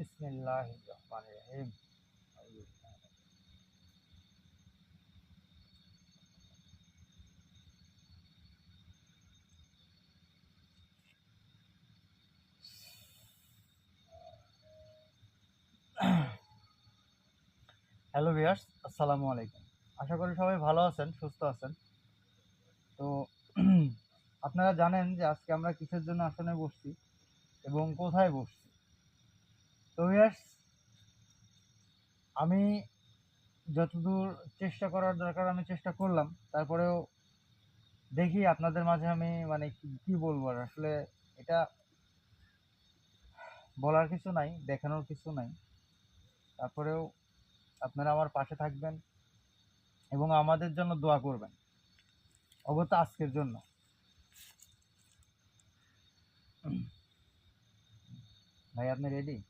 বিসমিল্লাহির রহমানির রহিম hello viewers আসসালামু আলাইকুম আশা করি সবাই ভালো আছেন, সুস্থ আছেন। তো আপনারা জানেন যে আজকে আমরা কিসের জন্য আসনে বসছি এবং কোথায় বসছি? তো আমি যতদূর চেষ্টা করার দরকার আমি চেষ্টা করলাম। তারপরেও দেখি আপনাদের মাঝে আমি মানে কি- বলব আর। আসলে এটা বলার কিছু নাই, দেখানোর কিছু নাই। তারপরেও আপনারা আমার পাশে থাকবেন এবং আমাদের জন্য দোয়া করবেন। অগত আজকের জন্য। ভাই, আপনি রেডি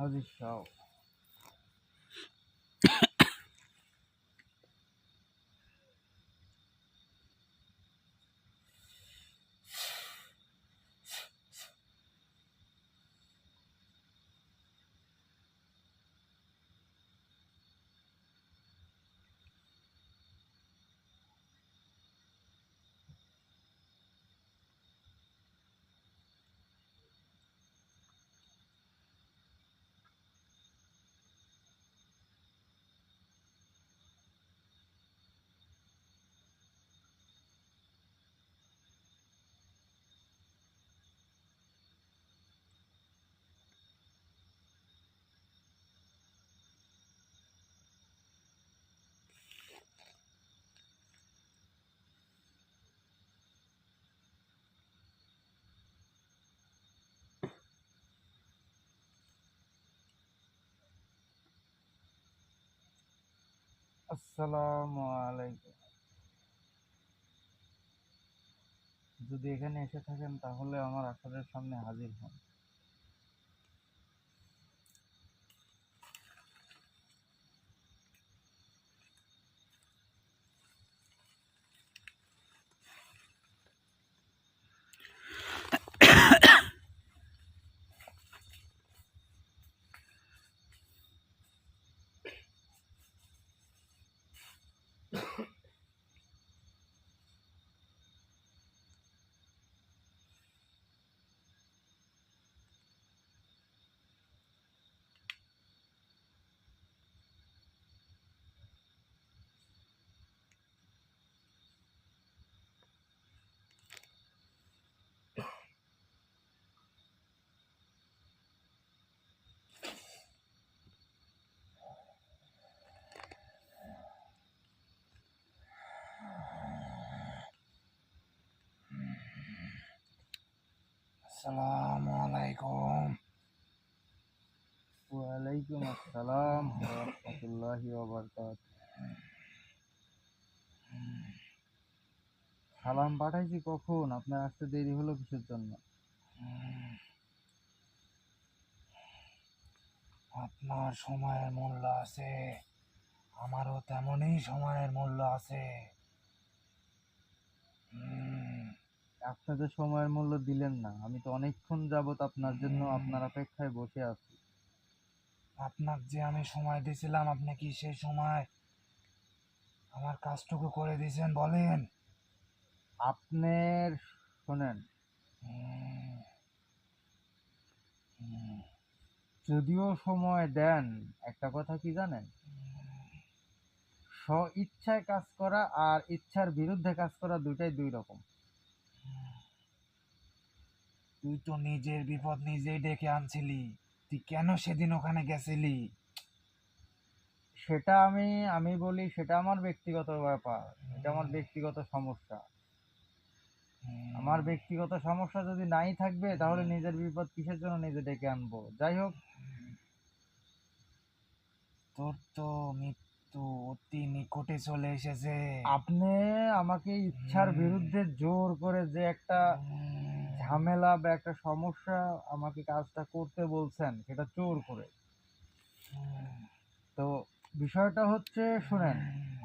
House tchau. আসসালামু আলাইকুম। যদি এখানে এসে থাকেন তাহলে আমার আসরের সামনে হাজির হন। আসসালামু আলাইকুম ওয়ালাইকুম আসসালাম রহমতুল্লাহি ওয়াবারকাত সালাম পাঠাইছি কখন? আপনার আসতে দেরি হলো কিসের জন্য? আপনার সময়ের মূল্য আছে। আমারও তেমনই সময়ের মূল্য আছে। হুম, আপনাদের সময়ের মূল্য দিলেন না। আমি তো অনেকক্ষণ যাবত আপনার জন্য আপনার অপেক্ষায় বসে আছি। আপনার যে আমি সময় দিয়েছিলাম আপনি কি সেই সময় আমার কাজটুকু করে দিয়েছেন বলেন? আপনার শোনেন। যদিও সময় দেন একটা কথা কি জানেন? স্ব ইচ্ছায় কাজ করা আর ইচ্ছার বিরুদ্ধে কাজ করা দুইটাই দুই রকম। তুই তো নিজের বিপদ নিজেই ডেকে আনছিলি। তুই কেন সেদিন ওখানে গেছিলি? সেটা আমি আমি বলি সেটা আমার ব্যক্তিগত ব্যাপার। এটা আমার ব্যক্তিগত সমস্যা। আমার ব্যক্তিগত সমস্যা যদি নাই থাকবে তাহলে নিজের বিপদ কিসের জন্য নিজে ডেকে আনব? যাই হোক। তোর তো মৃত্যু অতি নিকটে চলে এসেছে। আপনি আমাকে ইচ্ছার বিরুদ্ধে জোর করে যে একটা ঝামেলা বা একটা সমস্যা আমাকে কাজটা করতে বলছেন সেটা জোর করে। তো বিষয়টা হচ্ছে শুনেন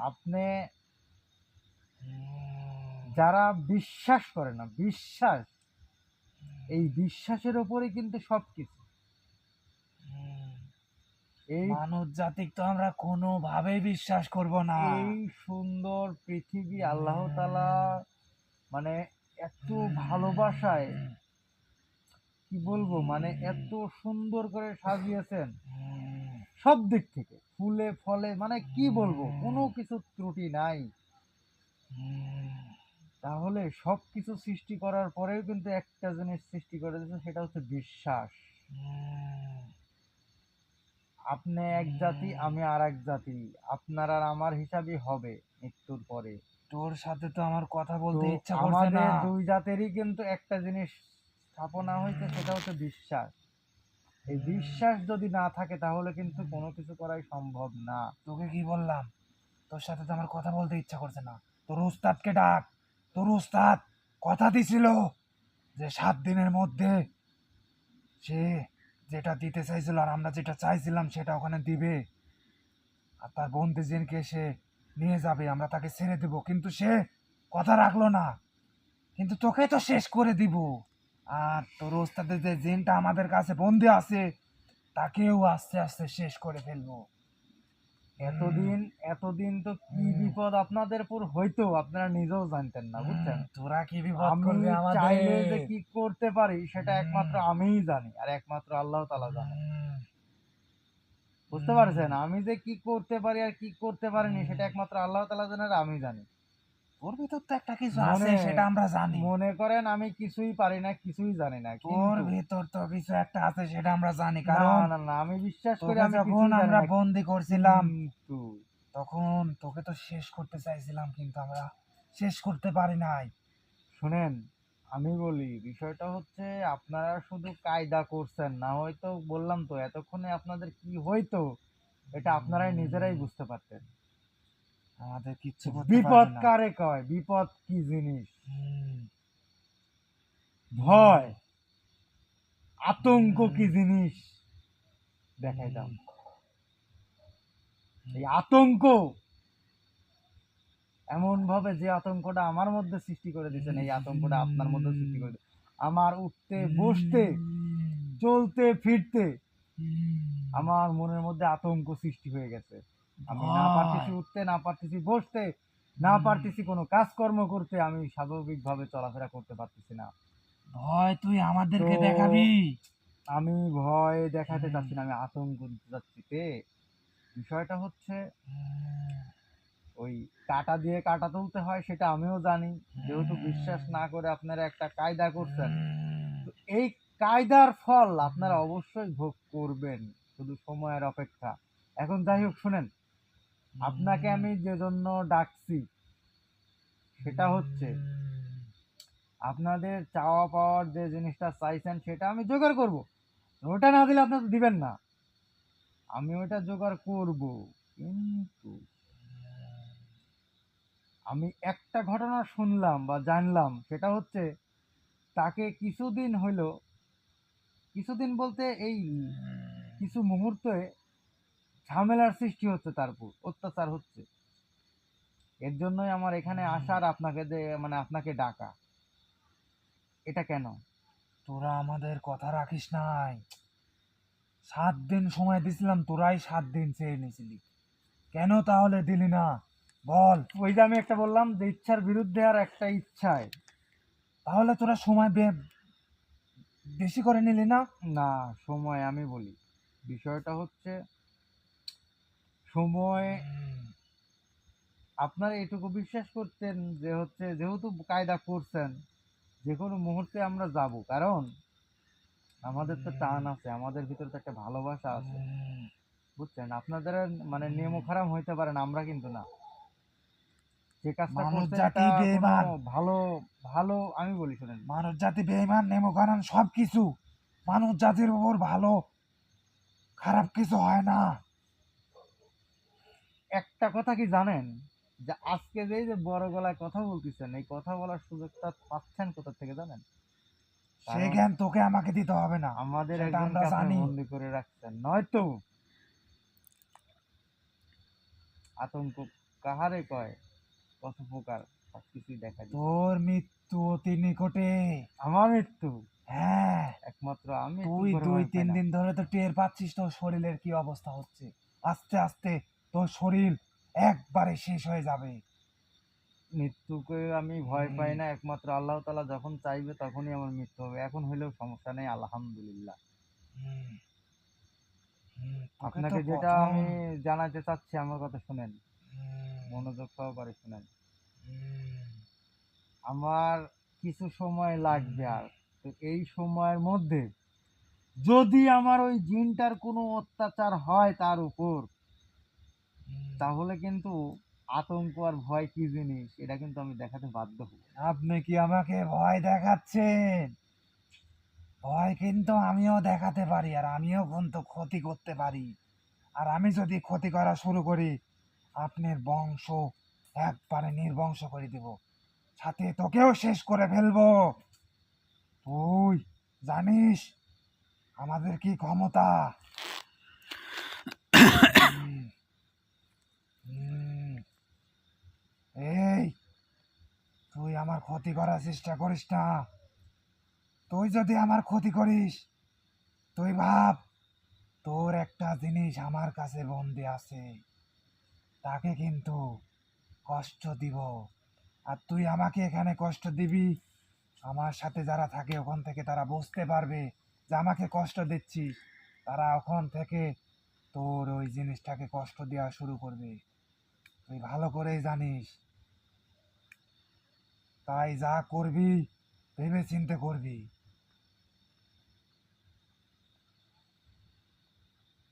আপনি যারা বিশ্বাস করে না বিশ্বাস এই বিশ্বাসের ওপরে কিন্তু সবকিছু। এই মানব জাতিক তো আমরা কোনোভাবেই বিশ্বাস করব না। এই সুন্দর পৃথিবী আল্লাহ তালা মানে এত ভালোবাসায়, কি বলব মানে এত সুন্দর করে সাজিয়েছেন। সব দিক থেকে, ফুলে, ফলে মানে কি বলব, কোনো কিছু ত্রুটি নাই। তাহলে সব কিছু সৃষ্টি করার পরেও কিন্তু একটা জিনিস সৃষ্টি করে দিয়েছে, সেটা হচ্ছে বিশ্বাস। আপনি এক জাতি, আমি আর এক জাতি, আপনার আর আমার হিসাবই হবে মৃত্যুর পরে। তোর সাথে তো আমার কথা বলতে ইচ্ছা করছে আমাদের না দুই জাতেরই কিন্তু একটা জিনিস স্থাপনা হয়েছে সেটা হচ্ছে বিশ্বাস। এই বিশ্বাস যদি না থাকে তাহলে কিন্তু কোনো কিছু করাই সম্ভব না। তোকে কি বললাম? তোর সাথে তো আমার কথা বলতে ইচ্ছা করছে না। তোর উস্তাদকে ডাক। তোর উস্তাদ কথা দিছিল যে সাত দিনের মধ্যে সে যেটা দিতে চাইছিল আর আমরা যেটা চাইছিলাম সেটা ওখানে দিবে। আর তার বন্দিজিনকে সে নিয়ে যাবে আমরা তাকে ছেড়ে দিব। কিন্তু সে কথা রাখল না। কিন্তু তোকে তো শেষ করে দিব। আর তোর ওস্তাদের যে জিনটা আমাদের কাছে বন্দি আছে তাকেও আস্তে আস্তে শেষ করে ফেলব। এতদিন এতদিন তো কি বিপদ আপনাদের উপর হইতো আপনারা নিজেও জানতেন না বুঝছেন? তোরা কি বিপদ করবি চাইলে যে আমাদের কি করতে পারি সেটা একমাত্র আমিই জানি আর একমাত্র আল্লাহ তালা জানে বুঝতে পারছেন? আমি যে কি করতে পারি আর কি করতে পারিনি সেটা একমাত্র আল্লাহ তালা জানে আর আমি জানি। তোর ভিতর তো একটা কিছু আছে সেটা আমরা জানি। মনে করেন আমি কিছুই পারি না কিছুই জানি না তোর ভিতর তো কিছু একটা আছে সেটা আমরা জানি। কারণ না না আমি বিশ্বাস করি আমি যখন আমরা বন্দি করছিলাম তখন তোকে তো শেষ করতে চাইছিলাম কিন্তু আমরা শেষ করতে পারি নাই। শুনেন আমি বলি বিষয়টা হচ্ছে আপনারা শুধু কায়দা করছেন না হয়তো বললাম তো এতক্ষণে আপনাদের কি হইতো এটা আপনারাই নিজেরাই বুঝতে পারতেন। আমাদের কিচ্ছু বিপদ। কারে কয়? বিপদ কি জিনিস? ভয় আতঙ্ক কি জিনিস? দেখাই দাও। এই আতঙ্ক এমন ভাবে যে আতঙ্কটা আমার মধ্যে সৃষ্টি করে দিয়েছেন এই আতঙ্কটা আপনার মধ্যে সৃষ্টি করে। আমার উঠতে বসতে চলতে ফিরতে আমার মনের মধ্যে আতঙ্ক সৃষ্টি হয়ে গেছে। আমি না পারতেছি উঠতে না পারতেছি বসতে না পারতেছি কোনো কাজকর্ম করতে আমি স্বাভাবিকভাবে চলাফেরা করতে পারতেছি না। ভয় তুই আমাদেরকে দেখাবি? আমি ভয় দেখাতে। চাচ্ছি না আমি আতঙ্ক দিতে চাচ্ছি। তে বিষয়টা হচ্ছে ওই কাটা দিয়ে কাটা তুলতে হয় সেটা আমিও জানি। যেহেতু বিশ্বাস না করে আপনারা একটা কায়দা করছেন। এই কায়দার ফল আপনারা অবশ্যই ভোগ করবেন শুধু সময়ের অপেক্ষা। এখন যাই হোক শুনেন আপনাকে আমি যে জন্য ডাকছি সেটা হচ্ছে আপনাদের চাওয়া পাওয়ার যে জিনিসটা চাইছেন সেটা আমি জোগাড় করব। ওটা না দিলে আপনারা দিবেন না। আমি ওটা জোগাড় করব। কিন্তু আমি একটা ঘটনা শুনলাম বা জানলাম সেটা হচ্ছে তাকে কিছুদিন হইল কিছুদিন বলতে এই কিছু মুহূর্তে ঝামেলার সৃষ্টি হচ্ছে তার উপর অত্যাচার হচ্ছে। এর জন্যই আমার এখানে আসার আপনাকে যে মানে আপনাকে ডাকা। এটা কেন? তোরা আমাদের কথা রাখিস নাই। সাত দিন সময় দিছিলাম তোরাই সাত দিন চেয়ে নিয়েছিলি কেন তাহলে দিলি না? বল। ওই যে আমি একটা বললাম যে ইচ্ছার বিরুদ্ধে আর একটা ইচ্ছায়। তাহলে তোরা সময় বেশি করে নিলি না? না, সময় আমি বলি। বিষয়টা হচ্ছে, সময় আপনারা এটুকু বিশ্বাস করতেন যে হচ্ছে, যেহেতু কায়দা করছেন, যে কোনো মুহূর্তে আমরা যাব। কারণ আমাদের তো টান আছে, আমাদের ভিতরে তো একটা ভালোবাসা আছে। বুঝছেন? আপনাদের মানে নিয়ম খারাপ হইতে পারে না, আমরা কিন্তু না। যে কাজটা মানুষ জাতি বেঈমান। ভালো ভালো আমি বলি শুনেন। মানুষ জাতি বেইমান নেমকানন সব কিছু মানুষ জাতির উপর ভালো খারাপ কিছু হয় না। একটা একটা কথা কি জানেন? যে আজকে যে যে বড় গলায় কথা বলতেছেন এই কথা বলার সুযোগটা পাচ্ছেন কোথা থেকে জানেন? সে জ্ঞান তোকে আমাকে দিতে হবে না আমাদের আমরা জানি। বন্দি করে রাখছেন। নয়তো আতঙ্ক কাহারে কয়? কত প্রকার সবকিছুই দেখা যায়। তোর মৃত্যু অতি নিকটে। আমার মৃত্যু? হ্যাঁ। একমাত্র আমি তুই দুই তিন। দিন ধরে তো টের পাচ্ছিস তোর শরীরের কি অবস্থা হচ্ছে। আস্তে আস্তে তোর শরীর একবারে শেষ হয়ে যাবে। মৃত্যুকে আমি ভয় পাই না। একমাত্র আল্লাহ তালা যখন চাইবে তখনই আমার মৃত্যু হবে। এখন হইলেও সমস্যা নেই আলহামদুলিল্লাহ। আপনাকে যেটা আমি জানাতে চাচ্ছি আমার কথা শুনেন। মনোযোগ সহকারে শুনেন। আমার কিছু সময় লাগবে আর। তো এই সময়ের মধ্যে যদি আমার ওই জিনটার কোনো অত্যাচার হয় তার উপর তাহলে কিন্তু আতঙ্ক আর ভয় কি জিনিস? এটা কিন্তু আমি দেখাতে বাধ্য হব। আপনি কি আমাকে ভয় দেখাচ্ছেন? ভয় কিন্তু আমিও দেখাতে পারি আর আমিও কিন্তু ক্ষতি করতে পারি। আর আমি যদি ক্ষতি করা শুরু করি আপনার বংশ একবারে নির্বংশ করে দেব। সাথে তোকেও শেষ করে ফেলব। তুই জানিস আমাদের কি ক্ষমতা। এই, তুই আমার ক্ষতি করার চেষ্টা করিস না। তুই যদি আমার ক্ষতি করিস, তুই ভাব, তোর একটা জিনিস আমার কাছে বন্দি আছে। তাকে কিন্তু কষ্ট দিব। আর তুই আমাকে এখানে কষ্ট দিবি? আমার সাথে যারা থাকে, ওখান থেকে তারা বুঝতে পারবে যে আমাকে কষ্ট দিচ্ছিস তারা ওখান থেকে তোর ওই জিনিসটাকে কষ্ট দেওয়া শুরু করবে। তুই ভালো করেই জানিস। তাই যা করবি, ভেবে চিন্তে করবি।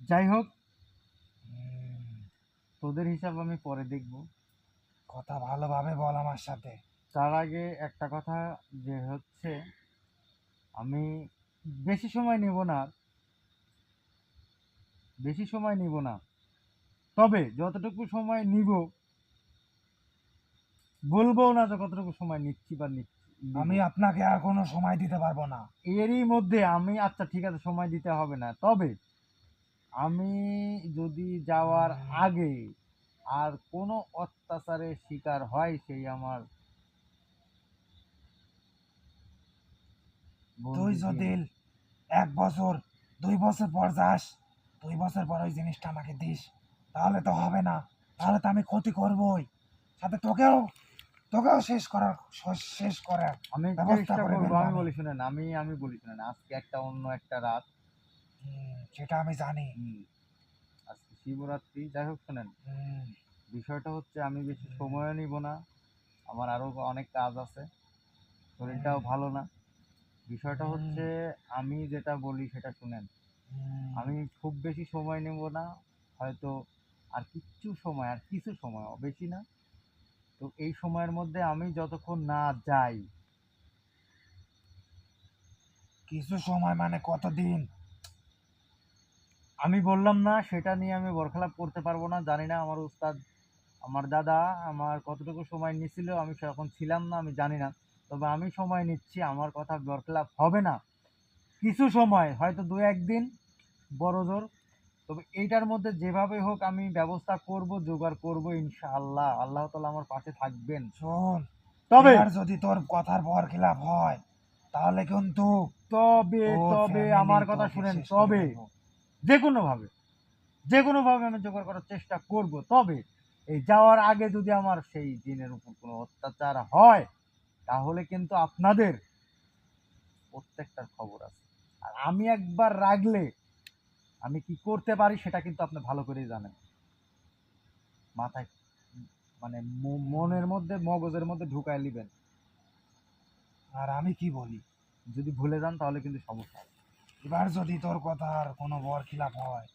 যাই হোক তোদের হিসাব আমি পরে দেখব। কথা ভালোভাবে বল আমার সাথে। তার আগে একটা কথা যে হচ্ছে আমি বেশি সময় নেব না বেশি সময় নিব না। তবে যতটুকু সময় নিব বলব না যে কতটুকু সময় নিচ্ছি বা নিচ্ছি আমি আপনাকে আর কোনো সময় দিতে পারব না। এরই মধ্যে আমি আচ্ছা ঠিক আছে সময় দিতে হবে না। তবে আমি যদি যাওয়ার আগে আর কোনো অত্যাচারের শিকার হয় সেই আমার তুই যদি এক বছর দুই বছর পর যাস দুই বছর পর ওই জিনিসটা আমাকে দিস তাহলে তো হবে না তাহলে তো আমি ক্ষতি করবই সাথে তোকেও তোকেও শেষ করার শেষ করার আমি ব্যবস্থা চেষ্টা করব আমি। বলি শুনেন আমি আমি বলি শুনেন আজকে একটা অন্য একটা রাত সেটা আমি জানি। আজকে শিবরাত্রি যাই হোক শুনেন বিষয়টা হচ্ছে আমি বেশি সময়ও নিব না আমার আরও অনেক কাজ আছে শরীরটাও ভালো না। বিষয়টা হচ্ছে আমি যেটা বলি সেটা শুনেন আমি খুব বেশি সময় নেব না হয়তো আর কিছু সময় আর কিছু সময় বেশি না। তো এই সময়ের মধ্যে আমি যতক্ষণ না যাই কিছু সময় মানে কতদিন? আমি বললাম না সেটা নিয়ে আমি বরখলাপ করতে পারব না জানি না আমার উস্তাদ আমার দাদা আমার কতটুকু সময় নিছিল আমি সেরকম ছিলাম না আমি জানি না। তবে আমি সময় নিচ্ছি আমার কথা বরখলাপ হবে না। কিছু সময় হয়তো দু একদিন বড় জোর। তবে এইটার মধ্যে যেভাবে হোক আমি ব্যবস্থা করব জোগাড় করব ইনশাআল্লাহ। আল্লাহ তালা আমার পাশে থাকবেন। শোন তবে এবার যদি তোর কথার পর খিলাফ হয় তাহলে কিন্তু তবে তবে আমার কথা শুনেন তবে। যে কোনোভাবে যে কোনোভাবে আমি জোগাড় করার চেষ্টা করব। তবে এই যাওয়ার আগে যদি আমার সেই দিনের উপর কোনো অত্যাচার হয়, তাহলে কিন্তু আপনাদের প্রত্যেকটার খবর আছে। আর আমি একবার রাগলে আমি কি করতে পারি সেটা কিন্তু আপনি ভালো করেই জানেন। মাথায় মানে মনের মধ্যে, মগজের মধ্যে ঢুকায় নেবেন। আর আমি কি বলি? যদি ভুলে যান তাহলে কিন্তু সমস্যা হবে। এবার যদি তোর কথার কোনো বর খিলাপ হয়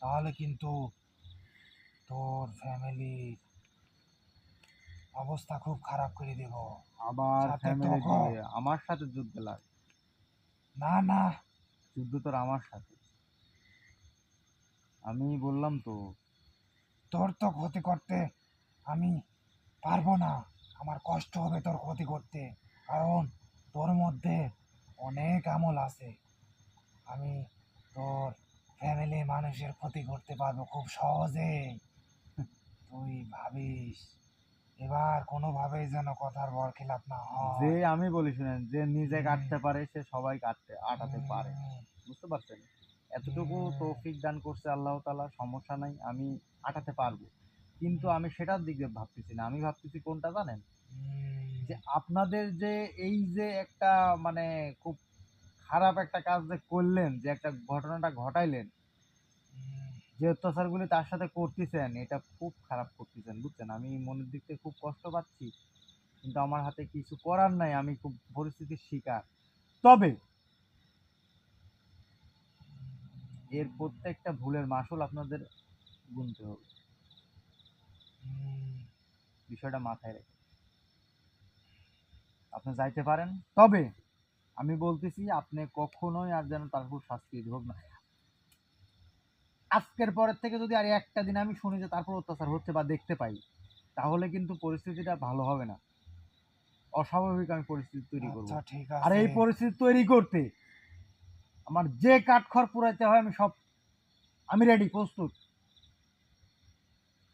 তাহলে কিন্তু তোর ফ্যামিলির অবস্থা খুব খারাপ করে দেব। আবার সাথে ফ্যামিলি তোকে। আমার সাথে যুদ্ধ লাগ। না না। যুদ্ধ তোর আমার সাথে। আমি বললাম তো। তোর তো ক্ষতি করতে আমি পারব না। আমার কষ্ট হবে তোর ক্ষতি করতে। কারণ তোর মধ্যে অনেক আমল আছে। আমি তোর ফ্যামিলি মানুষের ক্ষতি করতে পারব খুব সহজেই তুই ভাবিস এবার কোনোভাবেই যেন কথার বর খেলাপ না হয়। যে আমি বলি শুনেন যে নিজে কাটতে পারে সে সবাই কাটতে আটাতে পারে। বুঝতে পারছেন? এতটুকু। তৌফিক দান করছে আল্লাহ তালা সমস্যা নাই আমি আটাতে পারব। কিন্তু আমি সেটার দিকে ভাবতেছি না আমি ভাবতেছি কোনটা জানেন? যে আপনাদের যে এই যে একটা মানে খুব খারাপ একটা কাজ যে করলেন, যে একটা ঘটনাটা ঘটাইলেন, যে অত্যাচারগুলি তার সাথে করতেছেন, এটা খুব খারাপ করতেছেন, বুঝছেন? আমি মনের দিক থেকে খুব কষ্ট পাচ্ছি, কিন্তু আমার হাতে কিছু করার নাই, আমি খুব পরিস্থিতির শিকার। তবে এর প্রত্যেকটা ভুলের মাসুল আপনাদের গুনতে হবে। বিষয়টা মাথায় রেখে। আপনি যাইতে পারেন। তবে আমি বলতেছি আপনি কখনোই আর যেন তার উপর শাস্তি হোক না। আজকের পরের থেকে যদি আর একটা দিন আমি শুনি যে তারপর অত্যাচার হচ্ছে বা দেখতে পাই তাহলে কিন্তু পরিস্থিতিটা ভালো হবে না। অস্বাভাবিক আমি পরিস্থিতি তৈরি করব। আচ্ছা আর এই পরিস্থিতি তৈরি করতে আমার যে কাঠখড় পুরাইতে হয় আমি সব আমি রেডি প্রস্তুত।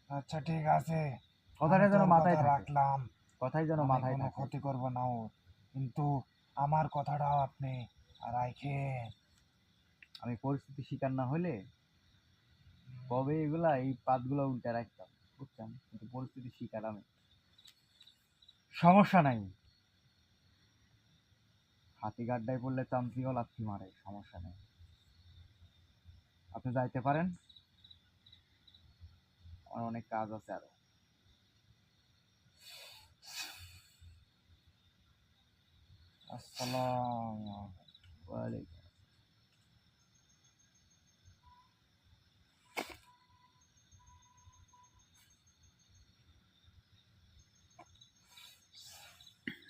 আচ্ছা ঠিক আছে। কথাটা যেন মাথায় রাখলাম। কথাই যেন মাথায় থাকে। ক্ষতি করব না ওর। কিন্তু আমার কথাটাও আপনি রাখেন। আমি পরিস্থিতি শিকার না হলে কবে এগুলা এই পাতগুলো উল্টে রাখতাম, বুঝছেন? কিন্তু পরিস্থিতি শিকার আমি। সমস্যা নাই। হাতি গাড্ডায় পড়লে চামচিও লাথি মারে, সমস্যা নেই। আপনি যাইতে পারেন। আমার অনেক কাজ আছে আরও। আসসালাম ওয়ালাইকুম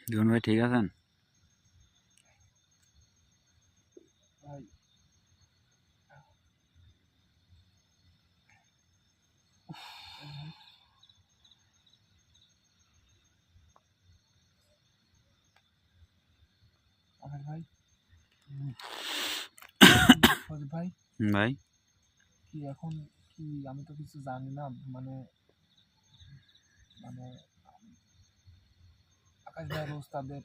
জীবন ভাই ঠিক আছেন ভাই আকাশ ভাই? ভাই? ভাই? কি এখন কি আমি তো কিছু জানি না মানে মানে আকাশ ভাইয়ের ওস্তাদের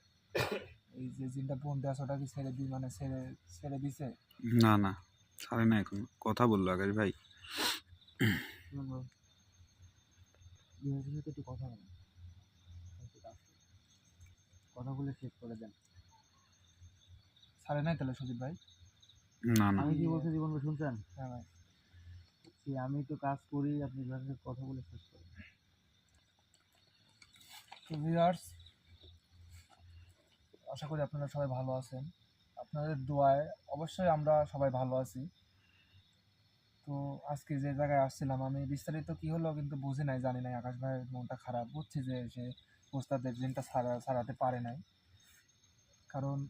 এই যে জিনটা বোন দেওয়া ওটা কি ছেড়ে দিই মানে ছেড়ে ছেড়ে দিছে? না না ছাড়ে না এখন। কথা বলল আকাশ ভাই। ভাই। কথা বলে। শেষ করে দেন। ছাড়ে নাই তাহলে সুদীপ ভাই? না না। আমি কি বলছি জীবন ভাই শুনছেন? হ্যাঁ ভাই। যে আমি তো কাজ করি আপনি কথা বলে শেষ করেন। তো ভিউয়ার্স আশা করি আপনারা সবাই ভালো আছেন। আপনাদের দোয়ায় অবশ্যই আমরা সবাই ভালো আছি। তো আজকে যে জায়গায় আসছিলাম আমি বিস্তারিত কি হলো কিন্তু বুঝি নাই জানি নাই। আকাশ ভাইয়ের মনটা খারাপ। বুঝছি যে সে ওস্তাদের জিনটা ছাড়া ছাড়াতে পারে নাই। কারণ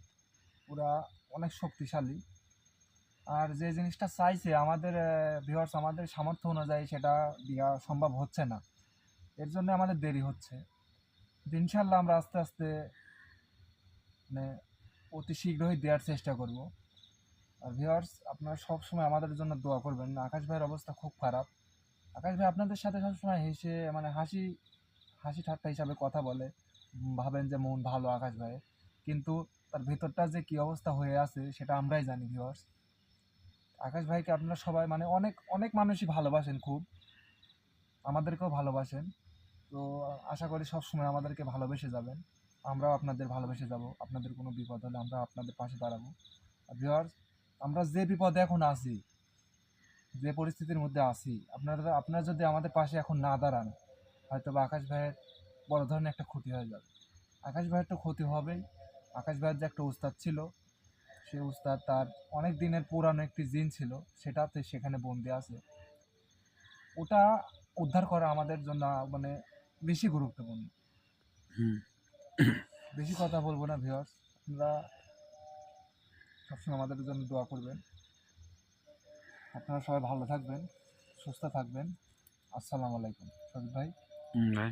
ওরা অনেক শক্তিশালী। আর যে জিনিসটা চাইছে আমাদের ভিউয়ার্স আমাদের সামর্থ্য অনুযায়ী সেটা দেওয়া সম্ভব হচ্ছে না। এর জন্য আমাদের দেরি হচ্ছে। ইনশাল্লাহ আমরা আস্তে আস্তে মানে অতি শীঘ্রই দেওয়ার চেষ্টা করব। আর ভিওয়ার্স আপনারা সব সময় আমাদের জন্য দোয়া করবেন। আকাশ ভাইয়ের অবস্থা খুব খারাপ। আকাশ ভাই আপনাদের সাথে সবসময় হেসে মানে হাসি হাসি ঠাট্টা হিসাবে কথা বলে। ভাবেন যে মন ভালো আকাশ ভাইয়ের। কিন্তু তার ভেতরটা যে কি অবস্থা হয়ে আছে সেটা আমরাই জানি ভিউয়ার্স আকাশ ভাইকে আপনারা সবাই মানে অনেক অনেক মানুষই ভালোবাসেন খুব। আমাদেরকেও ভালোবাসেন। তো আশা করি সব সময় আমাদেরকে ভালোবেসে যাবেন। আমরাও আপনাদের ভালোবেসে যাব। আপনাদের কোনো বিপদ হলে আমরা আপনাদের পাশে দাঁড়াবো। আর ভিউয়ার্স আমরা যে বিপদে এখন আছি, যে পরিস্থিতির মধ্যে আছি, আপনারা আপনারা যদি আমাদের পাশে এখন না দাঁড়ান হয়তো বা আকাশ ভাইয়ের বড় ধরনের একটা ক্ষতি হয়ে যাবে। আকাশ ভাইয়ের তো ক্ষতি হবেই। আকাশ ভাইয়ের যে একটা উস্তাদ ছিল সে উস্তাদ তার অনেক দিনের পুরানো একটি জিন ছিল সেটাতে সেখানে বন্দি আছে। ওটা উদ্ধার করা আমাদের জন্য মানে বেশি গুরুত্বপূর্ণ। বেশি কথা বলব না ভিওর্স আপনারা সবসময় আমাদের জন্য দোয়া করবেন। আপনারা সবাই ভালো থাকবেন সুস্থ থাকবেন। আসসালামু আলাইকুম। ভাই। ভাই